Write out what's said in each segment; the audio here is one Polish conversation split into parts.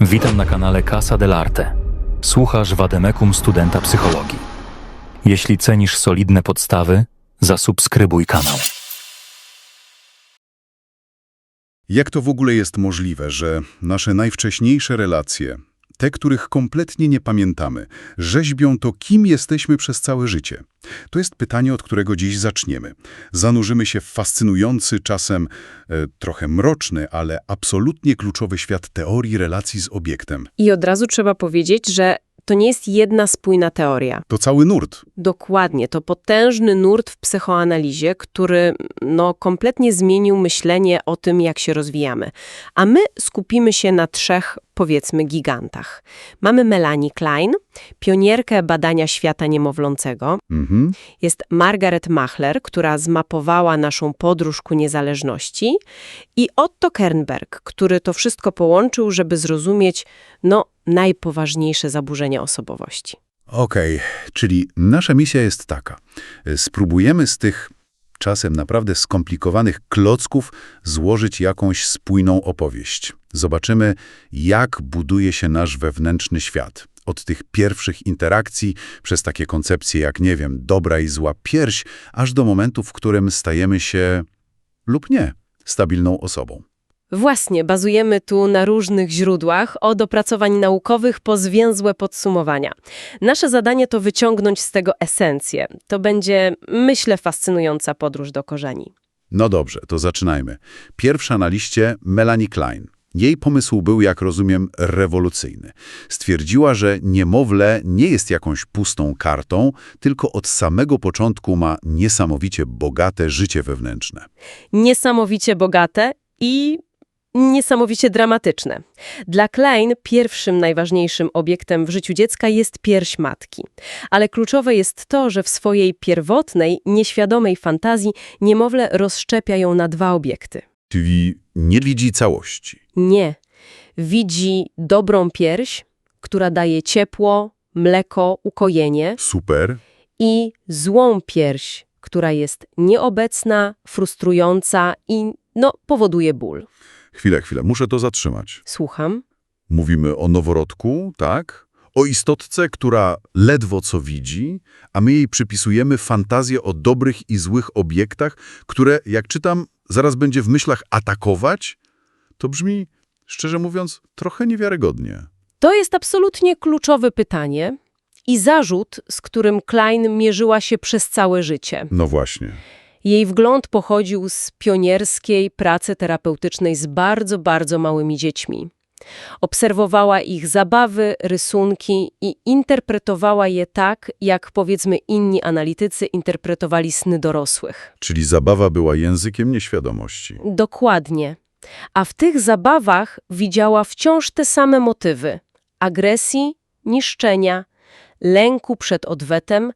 Witam na kanale Casa dell'Arte. Słuchasz Wademekum studenta psychologii. Jeśli cenisz solidne podstawy, zasubskrybuj kanał. Jak to w ogóle jest możliwe, że nasze najwcześniejsze relacje, te, których kompletnie nie pamiętamy, rzeźbią to, kim jesteśmy przez całe życie? To jest pytanie, od którego dziś zaczniemy. Zanurzymy się w fascynujący, czasem e, trochę mroczny, ale absolutnie kluczowy świat teorii relacji z obiektem. I od razu trzeba powiedzieć, że to nie jest jedna spójna teoria. To cały nurt. Dokładnie, to potężny nurt w psychoanalizie, który no, kompletnie zmienił myślenie o tym, jak się rozwijamy. A my skupimy się na trzech, powiedzmy, gigantach. Mamy Melanie Klein, pionierkę badania świata niemowlącego. Mhm. Jest Margaret Machler, która zmapowała naszą podróż ku niezależności i Otto Kernberg, który to wszystko połączył, żeby zrozumieć, no, najpoważniejsze zaburzenia osobowości. Okej, czyli nasza misja jest taka. Spróbujemy z tych czasem naprawdę skomplikowanych klocków złożyć jakąś spójną opowieść. Zobaczymy, jak buduje się nasz wewnętrzny świat. Od tych pierwszych interakcji, przez takie koncepcje jak, nie wiem, dobra i zła pierś, aż do momentu, w którym stajemy się, lub nie, stabilną osobą. Właśnie, bazujemy tu na różnych źródłach, od opracowań naukowych po zwięzłe podsumowania. Nasze zadanie to wyciągnąć z tego esencję. To będzie, myślę, fascynująca podróż do korzeni. No dobrze, to zaczynajmy. Pierwsza na liście Melanie Klein. Jej pomysł był, jak rozumiem, rewolucyjny. Stwierdziła, że niemowlę nie jest jakąś pustą kartą, tylko od samego początku ma niesamowicie bogate życie wewnętrzne. Niesamowicie bogate i niesamowicie dramatyczne. Dla Klein pierwszym najważniejszym obiektem w życiu dziecka jest pierś matki. Ale kluczowe jest to, że w swojej pierwotnej, nieświadomej fantazji niemowlę rozszczepia ją na dwa obiekty. Czyli nie widzi całości. Nie. Widzi dobrą pierś, która daje ciepło, mleko, ukojenie Super. i złą pierś, która jest nieobecna, frustrująca i no, powoduje ból. Chwilę, chwilę, muszę to zatrzymać. Słucham? Mówimy o noworodku, tak? O istotce, która ledwo co widzi, a my jej przypisujemy fantazję o dobrych i złych obiektach, które, jak czytam, zaraz będzie w myślach atakować? To brzmi, szczerze mówiąc, trochę niewiarygodnie. To jest absolutnie kluczowe pytanie i zarzut, z którym Klein mierzyła się przez całe życie. No właśnie. Jej wgląd pochodził z pionierskiej pracy terapeutycznej z bardzo, bardzo małymi dziećmi. Obserwowała ich zabawy, rysunki i interpretowała je tak, jak powiedzmy inni analitycy interpretowali sny dorosłych. Czyli zabawa była językiem nieświadomości. Dokładnie. A w tych zabawach widziała wciąż te same motywy: agresji, niszczenia, lęku przed odwetem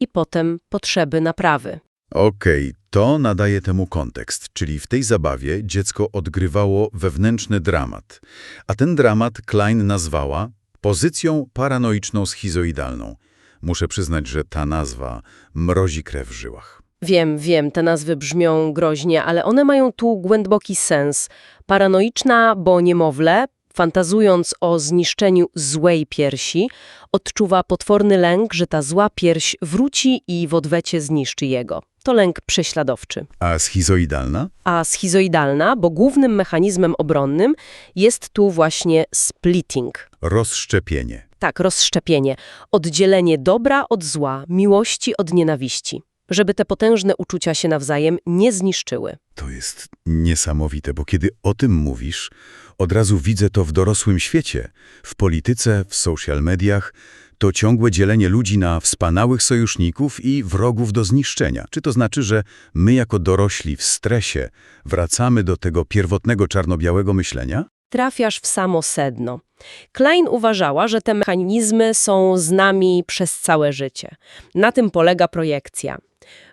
i potem potrzeby naprawy. Okej, to nadaje temu kontekst, czyli w tej zabawie dziecko odgrywało wewnętrzny dramat, a ten dramat Klein nazwała pozycją paranoiczną schizoidalną. Muszę przyznać, że ta nazwa mrozi krew w żyłach. Wiem, wiem, te nazwy brzmią groźnie, ale one mają tu głęboki sens. Paranoiczna, bo niemowlę, fantazując o zniszczeniu złej piersi, odczuwa potworny lęk, że ta zła pierś wróci i w odwecie zniszczy jego. To lęk prześladowczy. A schizoidalna? A schizoidalna, bo głównym mechanizmem obronnym jest tu właśnie splitting. Rozszczepienie. Tak, rozszczepienie. Oddzielenie dobra od zła, miłości od nienawiści. Żeby te potężne uczucia się nawzajem nie zniszczyły. To jest niesamowite, bo kiedy o tym mówisz, od razu widzę to w dorosłym świecie, w polityce, w social mediach, to ciągłe dzielenie ludzi na wspaniałych sojuszników i wrogów do zniszczenia. Czy to znaczy, że my jako dorośli w stresie wracamy do tego pierwotnego czarno-białego myślenia? Trafiasz w samo sedno. Klein uważała, że te mechanizmy są z nami przez całe życie. Na tym polega projekcja.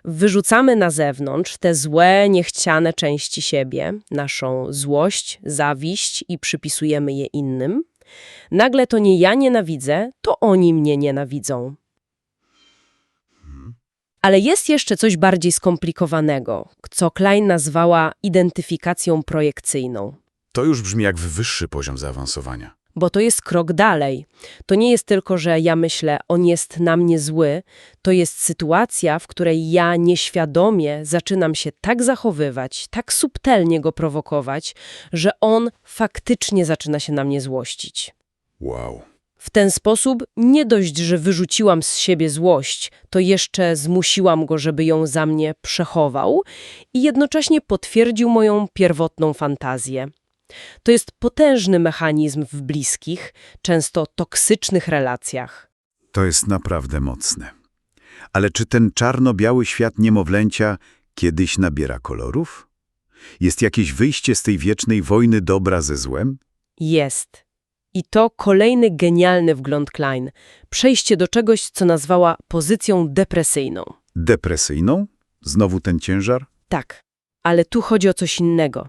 Wyrzucamy na zewnątrz te złe, niechciane części siebie, naszą złość, zawiść i przypisujemy je innym. Nagle to nie ja nienawidzę, to oni mnie nienawidzą. Ale jest jeszcze coś bardziej skomplikowanego, co Klein nazwała identyfikacją projekcyjną. To już brzmi jak wyższy poziom zaawansowania. Bo to jest krok dalej. To nie jest tylko, że ja myślę, on jest na mnie zły, to jest sytuacja, w której ja nieświadomie zaczynam się tak zachowywać, tak subtelnie go prowokować, że on faktycznie zaczyna się na mnie złościć. Wow. W ten sposób nie dość, że wyrzuciłam z siebie złość, to jeszcze zmusiłam go, żeby ją za mnie przechował i jednocześnie potwierdził moją pierwotną fantazję. To jest potężny mechanizm w bliskich, często toksycznych relacjach. To jest naprawdę mocne. Ale czy ten czarno-biały świat niemowlęcia kiedyś nabiera kolorów? Jest jakieś wyjście z tej wiecznej wojny dobra ze złem? Jest. I to kolejny genialny wgląd Klein. Przejście do czegoś, co nazwała pozycją depresyjną. Depresyjną? Znowu ten ciężar? Tak, ale tu chodzi o coś innego.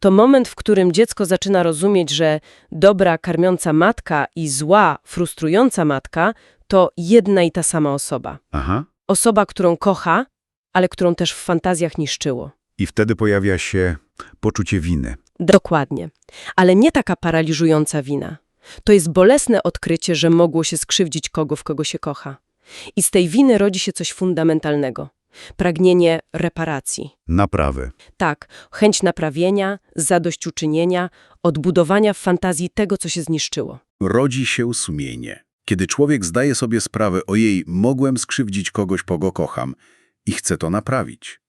To moment, w którym dziecko zaczyna rozumieć, że dobra, karmiąca matka i zła, frustrująca matka to jedna i ta sama osoba. Aha. Osoba, którą kocha, ale którą też w fantazjach niszczyło. I wtedy pojawia się poczucie winy. Dokładnie. Ale nie taka paraliżująca wina. To jest bolesne odkrycie, że mogło się skrzywdzić kogo, w kogo się kocha. I z tej winy rodzi się coś fundamentalnego. Pragnienie reparacji. Naprawy. Tak, chęć naprawienia, zadośćuczynienia, odbudowania w fantazji tego, co się zniszczyło. rodzi się sumienie. Kiedy człowiek zdaje sobie sprawę, ojej, mogłem skrzywdzić kogoś, kogo kocham i chcę to naprawić.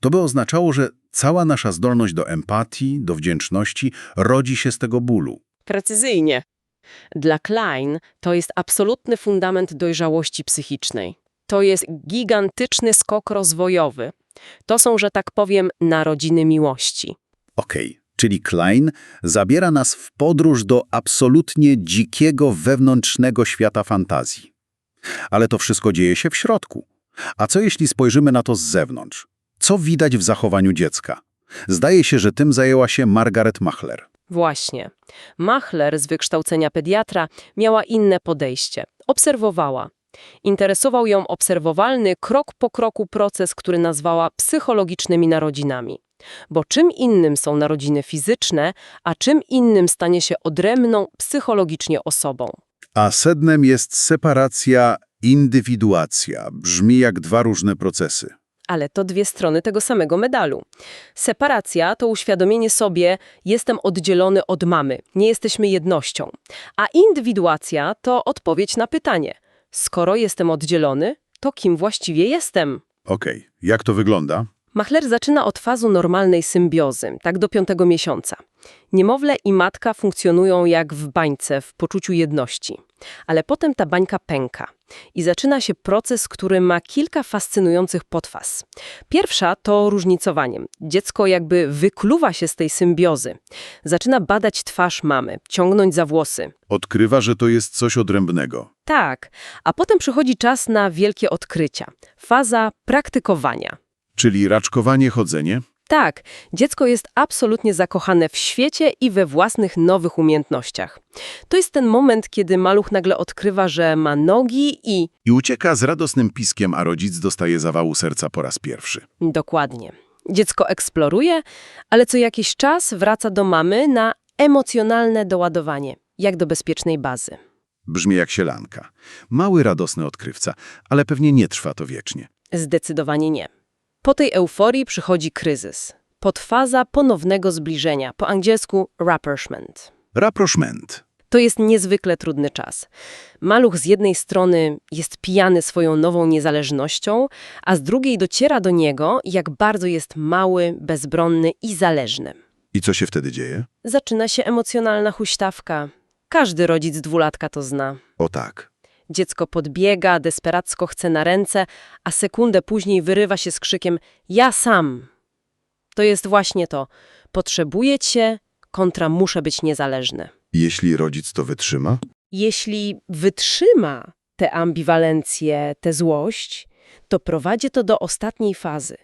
To by oznaczało, że cała nasza zdolność do empatii, do wdzięczności rodzi się z tego bólu. Precyzyjnie. Dla Klein to jest absolutny fundament dojrzałości psychicznej. To jest gigantyczny skok rozwojowy. To są, że tak powiem, narodziny miłości. Okej, czyli Klein zabiera nas w podróż do absolutnie dzikiego, wewnętrznego świata fantazji. Ale to wszystko dzieje się w środku. A co jeśli spojrzymy na to z zewnątrz? Co widać w zachowaniu dziecka? Zdaje się, że tym zajęła się Margaret Machler. Właśnie. Machler z wykształcenia pediatra miała inne podejście. Obserwowała. Interesował ją obserwowalny, krok po kroku proces, który nazwała psychologicznymi narodzinami. Bo czym innym są narodziny fizyczne, a czym innym stanie się odrębną psychologicznie osobą. A sednem jest separacja, indywiduacja. Brzmi jak dwa różne procesy. Ale to dwie strony tego samego medalu. Separacja to uświadomienie sobie, jestem oddzielony od mamy, nie jesteśmy jednością. A indywiduacja to odpowiedź na pytanie, skoro jestem oddzielony, to kim właściwie jestem? Okej, jak to wygląda? Machler zaczyna od fazu normalnej symbiozy, tak do piątego miesiąca. Niemowlę i matka funkcjonują jak w bańce, w poczuciu jedności. Ale potem ta bańka pęka i zaczyna się proces, który ma kilka fascynujących podfaz. Pierwsza to różnicowanie. Dziecko jakby wykluwa się z tej symbiozy. Zaczyna badać twarz mamy, ciągnąć za włosy. Odkrywa, że to jest coś odrębnego. Tak, a potem przychodzi czas na wielkie odkrycia. Faza praktykowania. Czyli raczkowanie, chodzenie? Tak, dziecko jest absolutnie zakochane w świecie i we własnych nowych umiejętnościach. To jest ten moment, kiedy maluch nagle odkrywa, że ma nogi i... I ucieka z radosnym piskiem, a rodzic dostaje zawału serca po raz pierwszy. Dokładnie. Dziecko eksploruje, ale co jakiś czas wraca do mamy na emocjonalne doładowanie, jak do bezpiecznej bazy. Brzmi jak sielanka. Mały, radosny odkrywca, ale pewnie nie trwa to wiecznie. Zdecydowanie nie. Po tej euforii przychodzi kryzys. Podfaza ponownego zbliżenia, po angielsku rapprochement. Rapprochement. To jest niezwykle trudny czas. Maluch z jednej strony jest pijany swoją nową niezależnością, a z drugiej dociera do niego, jak bardzo jest mały, bezbronny i zależny. I co się wtedy dzieje? Zaczyna się emocjonalna huśtawka. Każdy rodzic dwulatka to zna. O tak. Dziecko podbiega, desperacko chce na ręce, a sekundę później wyrywa się z krzykiem ja sam. To jest właśnie to. Potrzebuję cię, kontra muszę być niezależny. Jeśli rodzic to wytrzyma? Jeśli wytrzyma tę ambiwalencję, tę złość, to prowadzi to do ostatniej fazy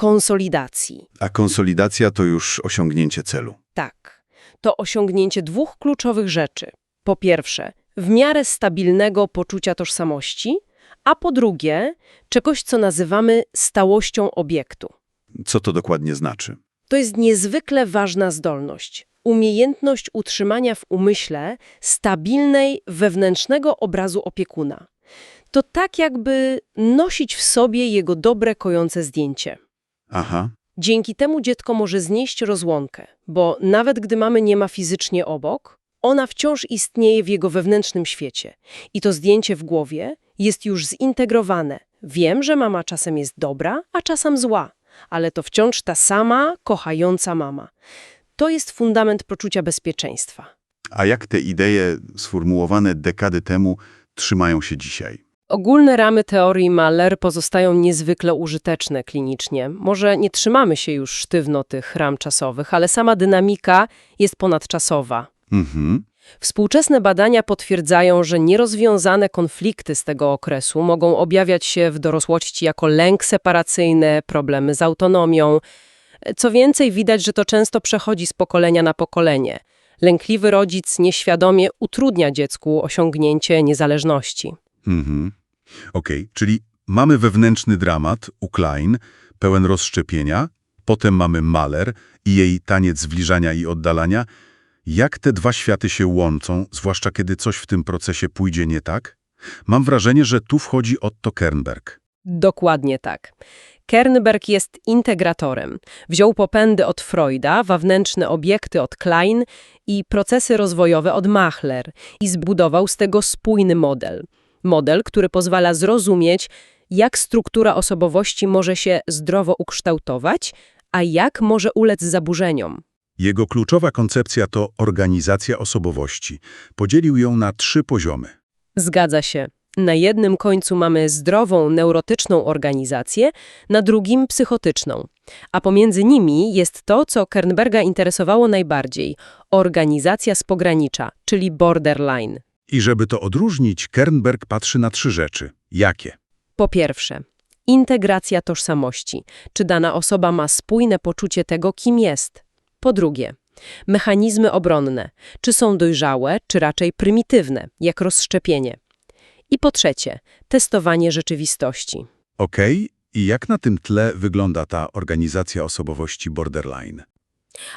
konsolidacji. A konsolidacja to już osiągnięcie celu. Tak, to osiągnięcie dwóch kluczowych rzeczy. Po pierwsze, w miarę stabilnego poczucia tożsamości, a po drugie, czegoś, co nazywamy stałością obiektu. Co to dokładnie znaczy? To jest niezwykle ważna zdolność. Umiejętność utrzymania w umyśle stabilnej, wewnętrznego obrazu opiekuna. To tak jakby nosić w sobie jego dobre, kojące zdjęcie. Aha. Dzięki temu dziecko może znieść rozłąkę, bo nawet gdy mamy nie ma fizycznie obok, ona wciąż istnieje w jego wewnętrznym świecie. I to zdjęcie w głowie jest już zintegrowane. Wiem, że mama czasem jest dobra, a czasem zła, ale to wciąż ta sama, kochająca mama. To jest fundament poczucia bezpieczeństwa. A jak te idee sformułowane dekady temu trzymają się dzisiaj? Ogólne ramy teorii Mahler pozostają niezwykle użyteczne klinicznie. Może nie trzymamy się już sztywno tych ram czasowych, ale sama dynamika jest ponadczasowa. Mhm. Współczesne badania potwierdzają, że nierozwiązane konflikty z tego okresu mogą objawiać się w dorosłości jako lęk separacyjny, problemy z autonomią. Co więcej, widać, że to często przechodzi z pokolenia na pokolenie. Lękliwy rodzic nieświadomie utrudnia dziecku osiągnięcie niezależności. Mhm. Okej, czyli mamy wewnętrzny dramat u Klein, pełen rozszczepienia, potem mamy Mahler i jej taniec zbliżania i oddalania. Jak te dwa światy się łączą, zwłaszcza kiedy coś w tym procesie pójdzie nie tak? Mam wrażenie, że tu wchodzi Otto Kernberg. Dokładnie tak. Kernberg jest integratorem. Wziął popędy od Freuda, wewnętrzne obiekty od Klein i procesy rozwojowe od Mahler i zbudował z tego spójny model. Model, który pozwala zrozumieć, jak struktura osobowości może się zdrowo ukształtować, a jak może ulec zaburzeniom. Jego kluczowa koncepcja to organizacja osobowości. Podzielił ją na trzy poziomy. Zgadza się. Na jednym końcu mamy zdrową, neurotyczną organizację, na drugim psychotyczną. A pomiędzy nimi jest to, co Kernberga interesowało najbardziej – organizacja z pogranicza, czyli borderline. I żeby to odróżnić, Kernberg patrzy na trzy rzeczy. Jakie? Po pierwsze, integracja tożsamości. Czy dana osoba ma spójne poczucie tego, kim jest? Po drugie, mechanizmy obronne. Czy są dojrzałe, czy raczej prymitywne, jak rozszczepienie? I po trzecie, testowanie rzeczywistości. Okej, i jak na tym tle wygląda ta organizacja osobowości borderline?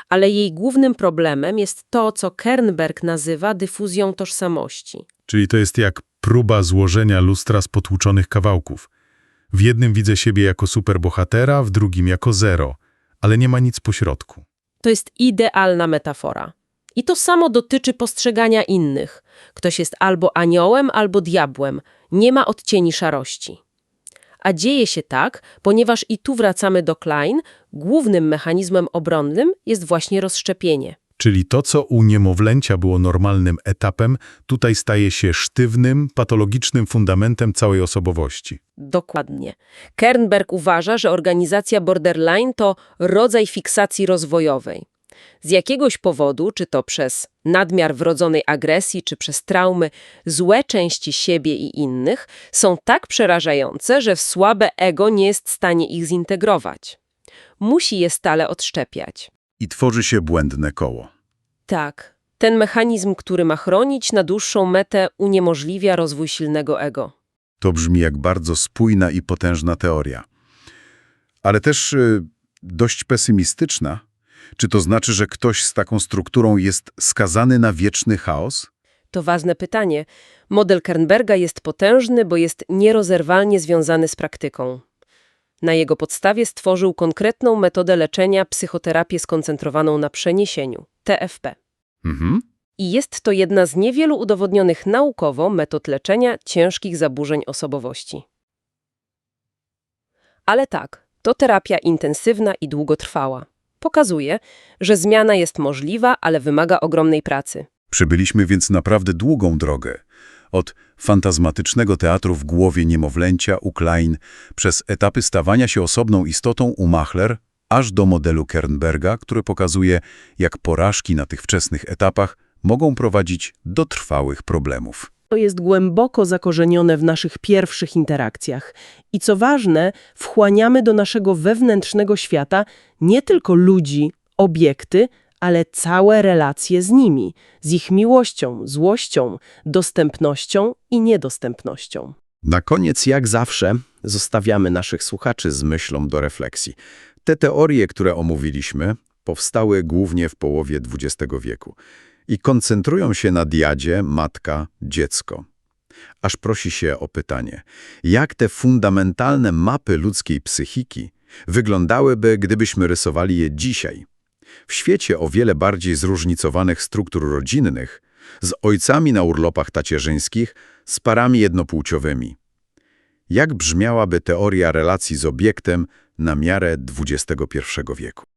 Ale jej głównym problemem jest to, co Kernberg nazywa dyfuzją tożsamości. Czyli to jest jak próba złożenia lustra z potłuczonych kawałków. W jednym widzę siebie jako superbohatera, w drugim jako zero, ale nie ma nic pośrodku. To jest idealna metafora. I to samo dotyczy postrzegania innych. Ktoś jest albo aniołem, albo diabłem. Nie ma odcieni szarości. A dzieje się tak, ponieważ i tu wracamy do Klein, głównym mechanizmem obronnym jest właśnie rozszczepienie. Czyli to, co u niemowlęcia było normalnym etapem, tutaj staje się sztywnym, patologicznym fundamentem całej osobowości. Dokładnie. Kernberg uważa, że organizacja borderline to rodzaj fiksacji rozwojowej. Z jakiegoś powodu, czy to przez nadmiar wrodzonej agresji, czy przez traumy, złe części siebie i innych są tak przerażające, że słabe ego nie jest w stanie ich zintegrować. Musi je stale odszczepiać. I tworzy się błędne koło. Tak, ten mechanizm, który ma chronić na dłuższą metę, uniemożliwia rozwój silnego ego. To brzmi jak bardzo spójna i potężna teoria. Ale też y, dość pesymistyczna. Czy to znaczy, że ktoś z taką strukturą jest skazany na wieczny chaos? To ważne pytanie. Model Kernberga jest potężny, bo jest nierozerwalnie związany z praktyką. Na jego podstawie stworzył konkretną metodę leczenia psychoterapię skoncentrowaną na przeniesieniu, TFP. Mhm. I jest to jedna z niewielu udowodnionych naukowo metod leczenia ciężkich zaburzeń osobowości. Ale tak, to terapia intensywna i długotrwała. Pokazuje, że zmiana jest możliwa, ale wymaga ogromnej pracy. Przybyliśmy więc naprawdę długą drogę. Od fantazmatycznego teatru w głowie niemowlęcia u Klein, przez etapy stawania się osobną istotą u Mahler, aż do modelu Kernberga, który pokazuje, jak porażki na tych wczesnych etapach mogą prowadzić do trwałych problemów. To jest głęboko zakorzenione w naszych pierwszych interakcjach. I co ważne, wchłaniamy do naszego wewnętrznego świata nie tylko ludzi, obiekty, ale całe relacje z nimi, z ich miłością, złością, dostępnością i niedostępnością. Na koniec, jak zawsze, zostawiamy naszych słuchaczy z myślą do refleksji. Te teorie, które omówiliśmy, powstały głównie w połowie XX wieku i koncentrują się na diadzie matka, dziecko. Aż prosi się o pytanie, jak te fundamentalne mapy ludzkiej psychiki wyglądałyby, gdybyśmy rysowali je dzisiaj? W świecie o wiele bardziej zróżnicowanych struktur rodzinnych, z ojcami na urlopach tacierzyńskich, z parami jednopłciowymi. Jak brzmiałaby teoria relacji z obiektem na miarę XXI wieku?